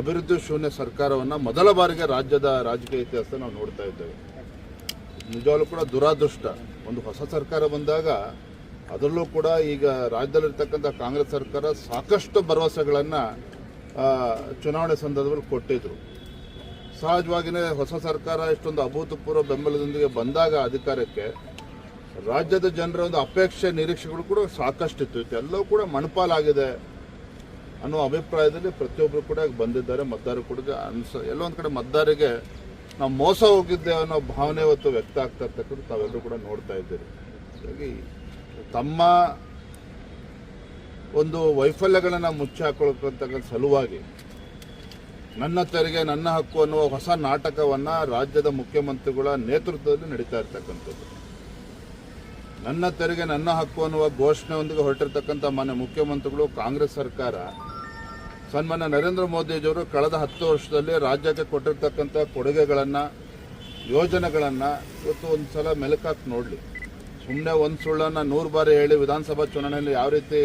ಅಭಿವೃದ್ಧಿ ಶೂನ್ಯ ಸರ್ಕಾರವನ್ನು ಮೊದಲ ಬಾರಿಗೆ ರಾಜ್ಯದ ರಾಜಕೀಯ ಇತಿಹಾಸ ನಾವು ನೋಡ್ತಾ ಇದ್ದೇವೆ. ನಿಜವಾಗ್ಲೂ ಕೂಡ ದುರಾದೃಷ್ಟ. ಒಂದು ಹೊಸ ಸರ್ಕಾರ ಬಂದಾಗ ಅದರಲ್ಲೂ ಕೂಡ ಈಗ ರಾಜ್ಯದಲ್ಲಿರ್ತಕ್ಕಂಥ ಕಾಂಗ್ರೆಸ್ ಸರ್ಕಾರ ಸಾಕಷ್ಟು ಭರವಸೆಗಳನ್ನು ಚುನಾವಣೆ ಸಂದರ್ಭದಲ್ಲಿ ಕೊಟ್ಟಿದ್ರು. ಸಹಜವಾಗಿಯೇ ಹೊಸ ಸರ್ಕಾರ ಇಷ್ಟೊಂದು ಅಭೂತಪೂರ್ವ ಬೆಂಬಲದೊಂದಿಗೆ ಬಂದಾಗ ಅಧಿಕಾರಕ್ಕೆ ರಾಜ್ಯದ ಜನರ ಒಂದು ಅಪೇಕ್ಷೆ ನಿರೀಕ್ಷೆಗಳು ಕೂಡ ಸಾಕಷ್ಟಿತ್ತು. ಎಲ್ಲವೂ ಕೂಡ ಮಣಪಾಲಾಗಿದೆ. ಅನ್ನೋ ಅಭಿಪ್ರಾಯದಲ್ಲಿ ಪ್ರತಿಯೊಬ್ಬರು ಕೂಡ ಬಂದಿದ್ದಾರೆ, ಮತದಾರರು ಕೂಡ ಅನ್ಸ ಎಲ್ಲೊಂದು ಕಡೆ ಮತದಾರರಿಗೆ ನಾವು ಮೋಸ ಹೋಗಿದ್ದೆ ಅನ್ನೋ ಭಾವನೆ ಇವತ್ತು ವ್ಯಕ್ತ ಆಗ್ತಾ ಇರ್ತಕ್ಕಂಥ ತಾವೆಲ್ಲರೂ ಕೂಡ ನೋಡ್ತಾ ಇದ್ದೀರಿ. ಹಾಗಾಗಿ ತಮ್ಮ ಒಂದು ವೈಫಲ್ಯಗಳನ್ನು ಮುಚ್ಚಿ ಹಾಕೊಳ್ತಕ್ಕಂಥ ಸಲುವಾಗಿ ನನ್ನ ತೆರಿಗೆ, ನನ್ನ ಹಕ್ಕು ಅನ್ನುವ ಹೊಸ ನಾಟಕವನ್ನು ರಾಜ್ಯದ ಮುಖ್ಯಮಂತ್ರಿಗಳ ನೇತೃತ್ವದಲ್ಲಿ ನಡೀತಾ ಇರ್ತಕ್ಕಂಥದ್ದು. ನನ್ನ ತೆರಿಗೆ, ನನ್ನ ಹಕ್ಕು ಅನ್ನುವ ಘೋಷಣೆಯೊಂದಿಗೆ ಹೊರಟಿರ್ತಕ್ಕಂಥ ಮಾನ್ಯ ಮುಖ್ಯಮಂತ್ರಿಗಳು ಕಾಂಗ್ರೆಸ್ ಸರ್ಕಾರ ಸನ್ಮಾನ್ಯ ನರೇಂದ್ರ ಮೋದಿಜಿಯವರು ಕಳೆದ ಹತ್ತು ವರ್ಷದಲ್ಲಿ ರಾಜ್ಯಕ್ಕೆ ಕೊಟ್ಟಿರ್ತಕ್ಕಂಥ ಕೊಡುಗೆಗಳನ್ನು, ಯೋಜನೆಗಳನ್ನು ಇವತ್ತು ಒಂದು ಸಲ ಮೆಲುಕಾಕಿ ನೋಡಲಿ. ಸುಮ್ಮನೆ ಒಂದು ಸುಳ್ಳನ್ನು ನೂರು ಬಾರಿ ಹೇಳಿ ವಿಧಾನಸಭಾ ಚುನಾವಣೆಯಲ್ಲಿ ಯಾವ ರೀತಿ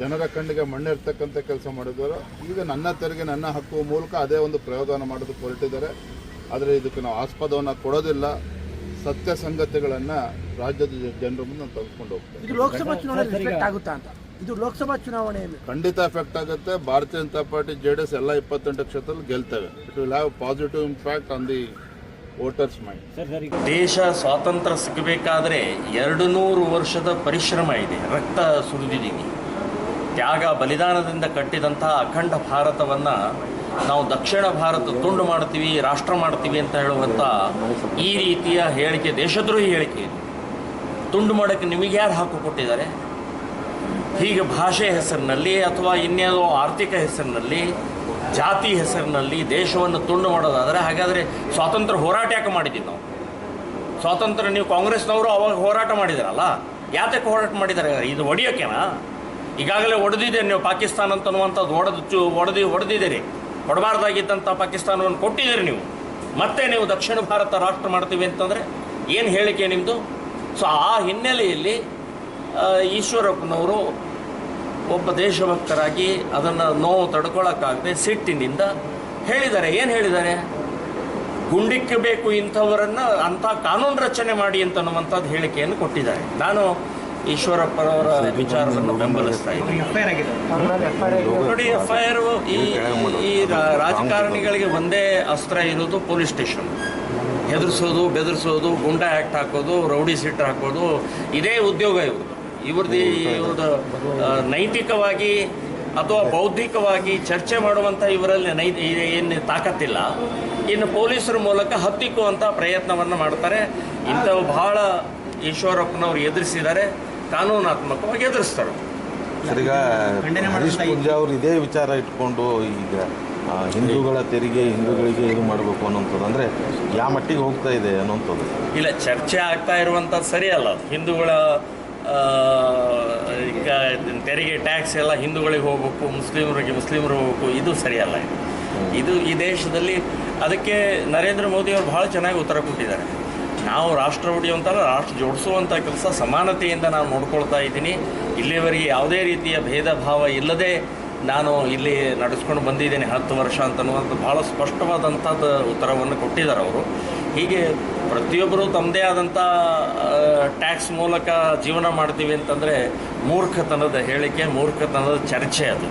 ಜನರ ಕಣ್ಣಿಗೆ ಮಣ್ಣಿರ್ತಕ್ಕಂಥ ಕೆಲಸ ಮಾಡಿದ್ರು, ಈಗ ನನ್ನ ತೆರಿಗೆ, ನನ್ನ ಹಕ್ಕು ಮೂಲಕ ಅದೇ ಒಂದು ಪ್ರಯೋಗವನ್ನು ಮಾಡೋದಕ್ಕೆ ಹೊರಟಿದ್ದಾರೆ. ಆದರೆ ಇದಕ್ಕೆ ನಾವು ಆಸ್ಪದವನ್ನು ಕೊಡೋದಿಲ್ಲ. ಸತ್ಯ ಸಂಗತಿಗಳನ್ನು ರಾಜ್ಯದ ಜನರ ಮುಂದೆ ನಾವು ತೆಗೆದುಕೊಂಡು ಹೋಗ್ತೇವೆ. ಇದು ಲೋಕಸಭಾ ಚುನಾವಣೆ ಎಫೆಕ್ಟ್ ಆಗುತ್ತಾ ಅಂತ? ಇದು ಲೋಕಸಭಾ ಚುನಾವಣೆಯಲ್ಲಿ. ಖಂಡಿತ ಎಫೆಕ್ಟ್ ಆಗುತ್ತೆ. Bharatiya Janata party J D S ಎಲ್ಲ ಇಪ್ಪತ್ತೆಂಟು ಕ್ಷೇತ್ರದಲ್ಲಿ ಗೆಲ್ತವೆ. It will have positive impact on the voters mind ದೇಶ ಸ್ವಾತಂತ್ರ್ಯ ಸಿಗಬೇಕಾದ್ರೆ ಎರಡು ನೂರು ವರ್ಷದ ಪರಿಶ್ರಮ ಇದೆ. ರಕ್ತ ಸುರಿದಿದ್ದೀವಿ ತ್ಯಾಗ ಬಲಿದಾನದಿಂದ ಕಟ್ಟಿದಂತಹ ಅಖಂಡ ಭಾರತವನ್ನು ನಾವು ದಕ್ಷಿಣ ಭಾರತ ತುಂಡು ಮಾಡ್ತೀವಿ ರಾಷ್ಟ್ರ ಮಾಡ್ತೀವಿ ಅಂತ ಹೇಳುವಂಥ ಈ ರೀತಿಯ ಹೇಳಿಕೆ, ದೇಶದ್ರೋಹಿ ಹೇಳಿಕೆ ತುಂಡು ಮಾಡೋಕ್ಕೆ ನಿಮಗೆ ಯಾರು ಹಾಕು ಕೊಟ್ಟಿದ್ದಾರೆ? ಹೀಗೆ ಭಾಷೆ ಹೆಸರಿನಲ್ಲಿ ಅಥವಾ ಇನ್ಯಾವುದೋ ಆರ್ಥಿಕ ಹೆಸರಿನಲ್ಲಿ, ಜಾತಿ ಹೆಸರಿನಲ್ಲಿ ದೇಶವನ್ನು ತುಂಡು ಮಾಡೋದಾದರೆ ಹಾಗಾದರೆ ಸ್ವಾತಂತ್ರ್ಯ ಹೋರಾಟ ಯಾಕೆ ಮಾಡಿದ್ದೀವಿ ನಾವು? ಸ್ವಾತಂತ್ರ್ಯ ನೀವು ಕಾಂಗ್ರೆಸ್ನವರು ಅವಾಗ ಹೋರಾಟ ಮಾಡಿದಾರಲ್ಲ, ಯಾತಕ್ಕೆ ಹೋರಾಟ ಮಾಡಿದ್ದಾರೆ? ಇದು ಒಡೆಯೋಕೆನಾ? ಈಗಾಗಲೇ ಒಡೆದಿದೆ ನೀವು ಪಾಕಿಸ್ತಾನ ಅಂತನ್ನುವಂಥದ್ದು, ಒಡೆದು ಚು ಒಡೆದು ಹೊಡೆದಿದ್ದೀರಿ ಹೊಡಬಾರ್ದಾಗಿದ್ದಂಥ ಪಾಕಿಸ್ತಾನವನ್ನು ಕೊಟ್ಟಿದ್ದೀರಿ ನೀವು. ಮತ್ತೆ ನೀವು ದಕ್ಷಿಣ ಭಾರತ ರಾಷ್ಟ್ರ ಮಾಡ್ತೀವಿ ಅಂತಂದರೆ ಏನು ಹೇಳಿಕೆ ನಿಮ್ಮದು ಸೊ, ಆ ಹಿನ್ನೆಲೆಯಲ್ಲಿ ಈಶ್ವರಪ್ಪನವರು ಒಬ್ಬ ದೇಶಭಕ್ತರಾಗಿ ಅದನ್ನು ನೋವು ತಡ್ಕೊಳ್ಳೋಕ್ಕಾಗದೆ ಸಿಟ್ಟಿನಿಂದ ಹೇಳಿದ್ದಾರೆ. ಏನು ಹೇಳಿದ್ದಾರೆ? ಗುಂಡಿಕ್ಕಬೇಕು ಇಂಥವರನ್ನ ಅಂಥ ಕಾನೂನು ರಚನೆ ಮಾಡಿ ಅಂತನ್ನುವಂಥದ್ದು ಹೇಳಿಕೆಯನ್ನು ಕೊಟ್ಟಿದ್ದಾರೆ. ನಾನು ಈಶ್ವರಪ್ಪನವರ ವಿಚಾರವನ್ನು ಬೆಂಬಲಿಸ್ತಾ ಇದ್ದೀವಿ ನೋಡಿ ಎಫ್ ಐ ಆರ್ ಈ ಈ ರಾಜಕಾರಣಿಗಳಿಗೆ ಒಂದೇ ಅಸ್ತ್ರ ಇರೋದು ಪೊಲೀಸ್ ಸ್ಟೇಷನ್. ಹೆದರ್ಸೋದು ಬೆದರಿಸೋದು ಗುಂಡಾ ಆ್ಯಕ್ಟ್ ಹಾಕೋದು ರೌಡಿ ಸಿಟ್ ಹಾಕೋದು ಇದೇ ಉದ್ಯೋಗ ಇವರು ಇವ್ರದ್ದು ಇವ್ರದ್ದು ನೈತಿಕವಾಗಿ ಅಥವಾ ಬೌದ್ಧಿಕವಾಗಿ ಚರ್ಚೆ ಮಾಡುವಂಥ ಇವರಲ್ಲಿ ನೈ ಏನು ತಾಕತ್ತಿಲ್ಲ. ಇನ್ನು ಪೊಲೀಸರ ಮೂಲಕ ಹತ್ತಿಕ್ಕುವಂಥ ಪ್ರಯತ್ನವನ್ನು ಮಾಡ್ತಾರೆ. ಇಂಥವು ಬಹಳ ಈಶ್ವರಪ್ಪನವ್ರು ಎದುರಿಸಿದ್ದಾರೆ. ಕಾನೂನಾತ್ಮಕವಾಗಿ ಎದುರಿಸ್ತಾರೆ. ಈಗ ಹರೀಶ್ ಪೂಂಜಾ ಅವರು ಇದೇ ವಿಚಾರ ಇಟ್ಕೊಂಡು ಈಗ ಹಿಂದೂಗಳ ತೆರಿಗೆ ಹಿಂದೂಗಳಿಗೆ ಇದು ಮಾಡಬೇಕು ಅನ್ನೋಂಥದ್ದು. ಅಂದರೆ ಯಾವ ಮಟ್ಟಿಗೆ ಹೋಗ್ತಾ ಇದೆ ಅನ್ನೋಂಥದ್ದು. ಇಲ್ಲ ಚರ್ಚೆ ಆಗ್ತಾ ಇರುವಂಥದ್ದು ಸರಿಯಲ್ಲ ಅದು. ಹಿಂದೂಗಳ ಈಗ ತೆರಿಗೆ ಟ್ಯಾಕ್ಸ್ ಎಲ್ಲ ಹಿಂದೂಗಳಿಗೆ ಹೋಗ್ಬೇಕು ಮುಸ್ಲಿಮರಿಗೆ ಮುಸ್ಲಿಮರು ಹೋಗ್ಬೇಕು ಇದು ಸರಿಯಲ್ಲ. ಇದು ಇದು ಈ ದೇಶದಲ್ಲಿ ಅದಕ್ಕೆ ನರೇಂದ್ರ ಮೋದಿ ಅವರು ಭಾಳ ಚೆನ್ನಾಗಿ ಉತ್ತರ ಕೊಟ್ಟಿದ್ದಾರೆ. ನಾವು ರಾಷ್ಟ್ರ ಉಡಿಯುವಂಥ ರಾಷ್ಟ್ರ ಜೋಡಿಸುವಂಥ ಕೆಲಸ ಸಮಾನತೆಯಿಂದ ನಾನು ನೋಡ್ಕೊಳ್ತಾ ಇದ್ದೀನಿ. ಇಲ್ಲಿವರೆಗೆ ಯಾವುದೇ ರೀತಿಯ ಭೇದ ಭಾವ ಇಲ್ಲದೆ ನಾನು ಇಲ್ಲಿ ನಡೆಸ್ಕೊಂಡು ಬಂದಿದ್ದೇನೆ ಹತ್ತು ವರ್ಷ ಅಂತನ್ನುವಂಥ ಭಾಳ ಸ್ಪಷ್ಟವಾದಂಥದ್ದು ಉತ್ತರವನ್ನು ಕೊಟ್ಟಿದ್ದಾರೆ ಅವರು. ಹೀಗೆ ಪ್ರತಿಯೊಬ್ಬರು ತಮ್ಮದೇ ಆದಂಥ ಟ್ಯಾಕ್ಸ್ ಮೂಲಕ ಜೀವನ ಮಾಡ್ತೀವಿ ಅಂತಂದರೆ ಮೂರ್ಖತನದ ಹೇಳಿಕೆ, ಮೂರ್ಖತನದ ಚರ್ಚೆ ಅದು.